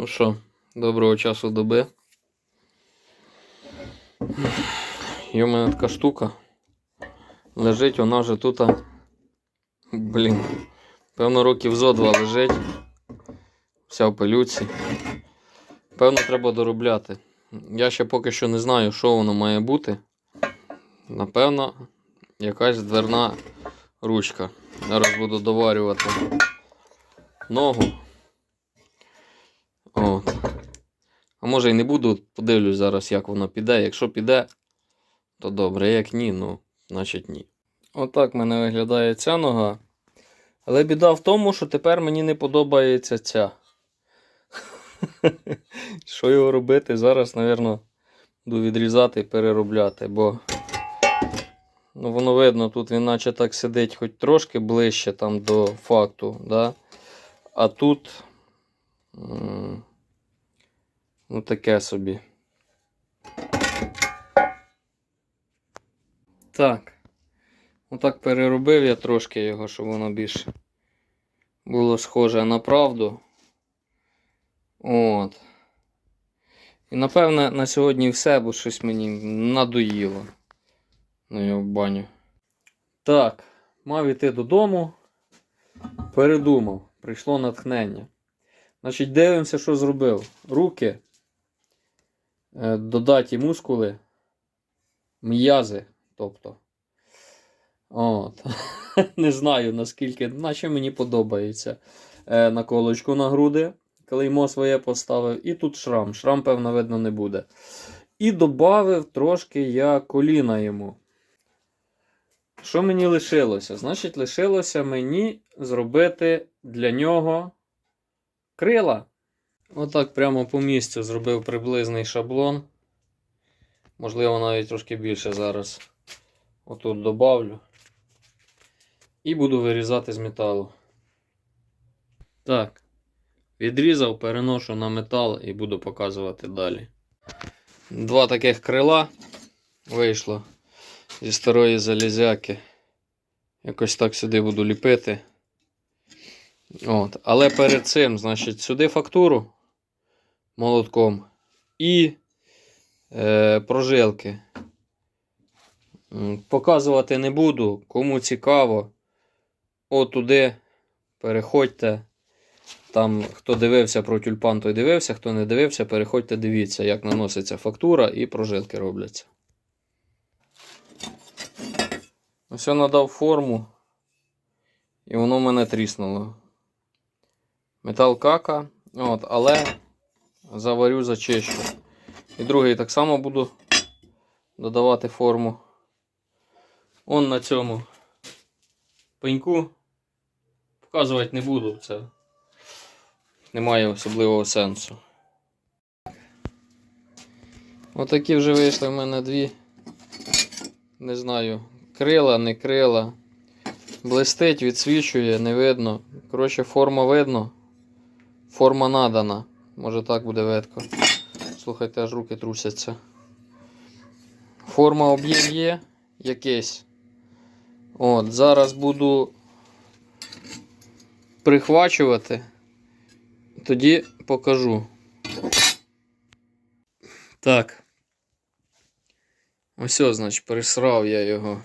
Ну що, доброго часу доби. Є в мене така штука. Лежить вона вже тут. Блін. Певно, років зо два лежить. Вся в пилюці. Певно, треба доробляти. Я ще поки що не знаю, що воно має бути. Напевно, якась дверна ручка. Зараз буду доварювати ногу. От. А може і не буду, подивлюсь зараз, як воно піде. Якщо піде, то добре. Як ні, ну, значить ні. Отак в мене виглядає ця нога. Але біда в тому, що тепер мені не подобається ця. Що його робити? Зараз, напевно, буду відрізати і переробляти, бо ну, воно видно, тут він наче так сидить хоч трошки ближче там до факту. Да? А тут. Ну, таке собі. Так. Отак переробив я трошки його, щоб воно більше було схоже на правду. От. І напевне на сьогодні все, бо щось мені надоїло. Ну його баню. Так, мав іти додому. Передумав. Прийшло натхнення. Значить, дивимося, що зробив. Руки. Е, додаті мускули. М'язи. Тобто. От. Не знаю наскільки, наче мені подобається. Е, наколочку на груди. Клеймо своє поставив. І тут шрам. Шрам, певно, видно, не буде. І додав трошки я коліна йому. Що мені лишилося? Значить, лишилося мені зробити для нього крила. Отак прямо по місцю зробив приблизний шаблон. Можливо, навіть трошки більше зараз отут добавлю. І буду вирізати з металу. Так. Відрізав, переношу на метал і буду показувати далі. Два таких крила вийшло зі старої залізяки. Якось так сюди буду ліпити. От. Але перед цим, значить, сюди фактуру молотком і е, прожилки. Показувати не буду. Кому цікаво, отуди переходьте. Там, хто дивився про тюльпан, той дивився, хто не дивився, переходьте, дивіться, як наноситься фактура і прожилки робляться. Ось я надав форму, і воно в мене тріснуло. Метал кака, от, але заварю, зачищу. І другий так само буду додавати форму. Он на цьому пеньку. Показувати не буду, це немає особливого сенсу. Отакі вже вийшли в мене дві. Не знаю, крила, не крила. Блистить, відсвічує, не видно. Коротше, форма видно. Форма надана. Може так буде видко. Слухайте, аж руки трусяться. Форма об'єм є якийсь. От, зараз буду прихвачувати. Тоді покажу. Так. Ось, значить, присрав я його.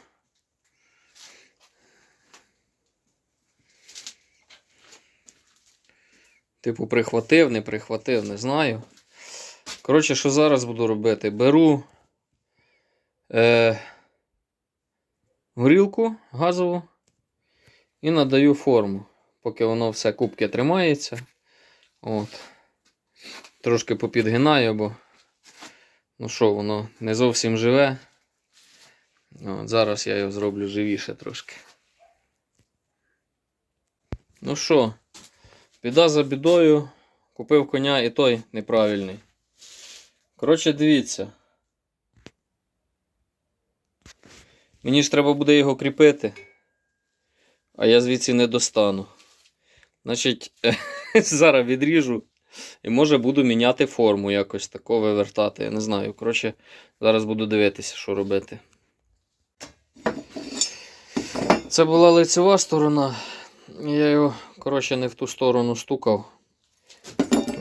Типу, прихватив, не прихватив, не знаю. Коротше, що зараз буду робити? Беру е, горілку газову і надаю форму, поки воно все кубки тримається. От. Трошки попідгинаю, бо ну що, воно не зовсім живе. От, зараз я його зроблю живіше трошки. Ну що, біда за бідою. Купив коня і той неправильний. Коротше, дивіться. Мені ж треба буде його кріпити, а я звідси не достану. Значить, зараз відріжу і може буду міняти форму якось тако вивертати. Я не знаю. Коротше, зараз буду дивитися, що робити. Це була лицева сторона. Я його, коротше, не в ту сторону стукав.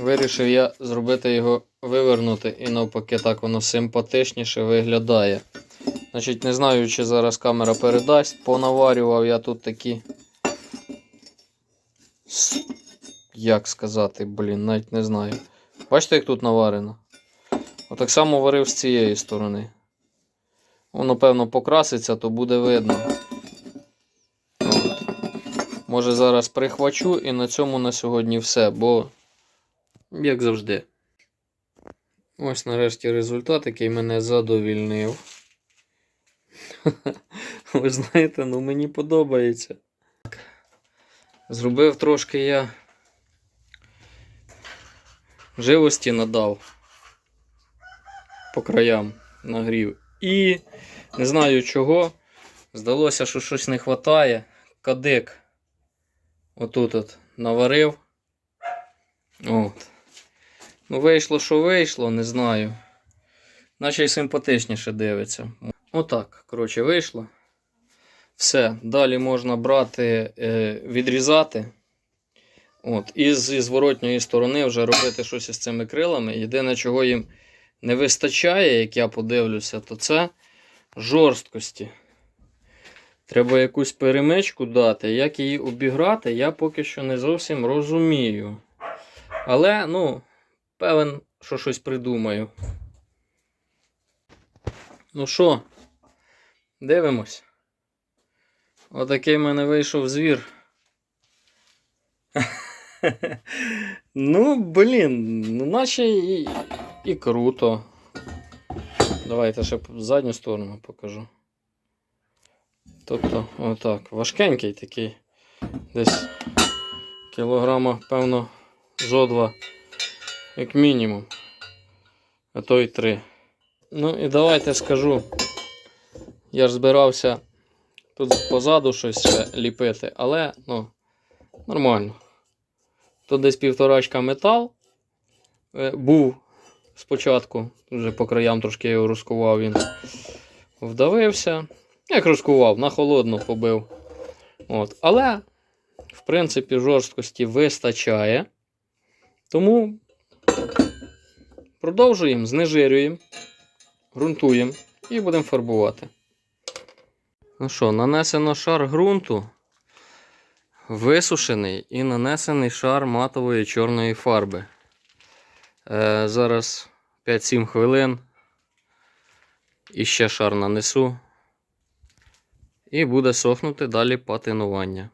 Вирішив я зробити його вивернути і навпаки так воно симпатичніше виглядає. Значить, не знаю, чи зараз камера передасть. Понаварював я тут такі. Як сказати, блін, навіть не знаю. Бачите, як тут наварено? Отак само варив з цієї сторони. Воно, певно, покраситься, то буде видно. Може зараз прихвачу і на цьому на сьогодні все, бо як завжди. Ось нарешті результат, який мене задовільнив. Ви знаєте, ну мені подобається. Зробив трошки я живості надав по краям нагрів. І не знаю чого. Здалося, що щось не вистачає. Кадик отут от наварив. От. Ну, вийшло, що вийшло, не знаю. Наче й симпатичніше дивиться. Отак, коротше, вийшло. Все. Далі можна брати, е, відрізати. От, і з, із зворотньої сторони вже робити щось із цими крилами. Єдине, чого їм не вистачає, як я подивлюся, то це жорсткості. Треба якусь перемичку дати. Як її обіграти, я поки що не зовсім розумію. Але, ну, певен, що щось придумаю. Ну що, дивимось. Отакий в мене вийшов звір. ну, блін, ну наче і, і круто. Давайте ще задню сторону покажу. Тобто, отак, важкенький такий. Десь кілограма, певно, зо два, як мінімум. А то й три. Ну і давайте скажу. Я ж збирався тут позаду щось ліпити, але ну, нормально. Тут десь півторачка метал. Е, був спочатку, вже по краям трошки його розкував він. Вдавився. Як розкував, на холодну побив. От. Але, в принципі, жорсткості вистачає. Тому продовжуємо, знежирюємо, ґрунтуємо і будемо фарбувати. Ну що, нанесено шар ґрунту, висушений і нанесений шар матової чорної фарби. Е, зараз 5-7 хвилин. І ще шар нанесу. І буде сохнути далі патинування.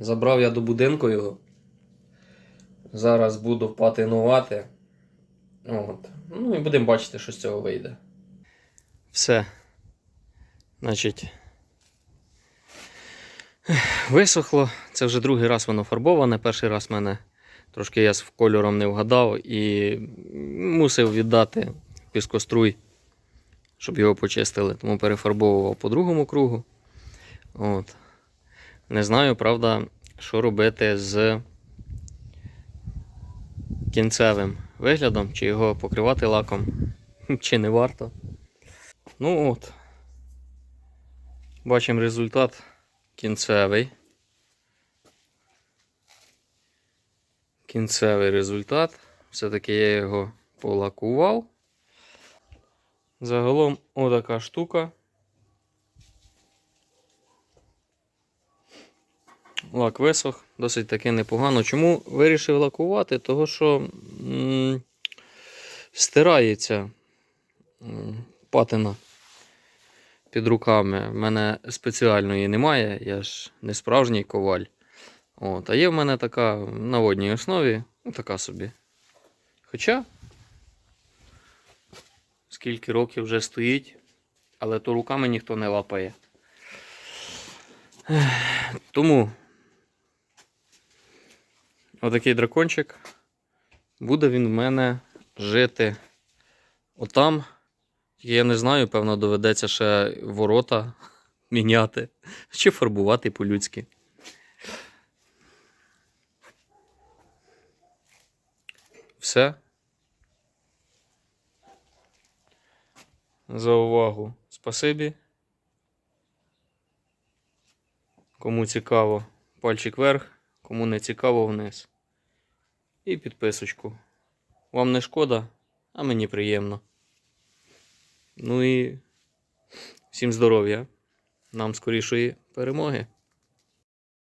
Забрав я до будинку його. Зараз буду патинувати. От. Ну і будемо бачити, що з цього вийде. Все. Значить. Висохло. Це вже другий раз воно фарбоване. Перший раз мене трошки я з кольором не вгадав і мусив віддати піскоструй, щоб його почистили. Тому перефарбовував по другому кругу. От. Не знаю, правда, що робити з кінцевим виглядом, чи його покривати лаком, чи не варто. Ну от. Бачимо результат кінцевий. Кінцевий результат. Все-таки я його полакував. Загалом отака штука. Лак висох, досить таки непогано. Чому вирішив лакувати? Того, що м- стирається м, патина під руками. У мене спеціальної немає, я ж не справжній коваль. От, а є в мене така на водній основі, ну така собі. Хоча, скільки років вже стоїть, але то руками ніхто не лапає. Тому отакий дракончик. Буде він в мене жити отам. Я не знаю, певно, доведеться ще ворота міняти чи фарбувати по-людськи. Все. За увагу. Спасибі. Кому цікаво, пальчик вверх, кому не цікаво вниз. І підписочку. Вам не шкода, а мені приємно. Ну і всім здоров'я. Нам скорішої перемоги.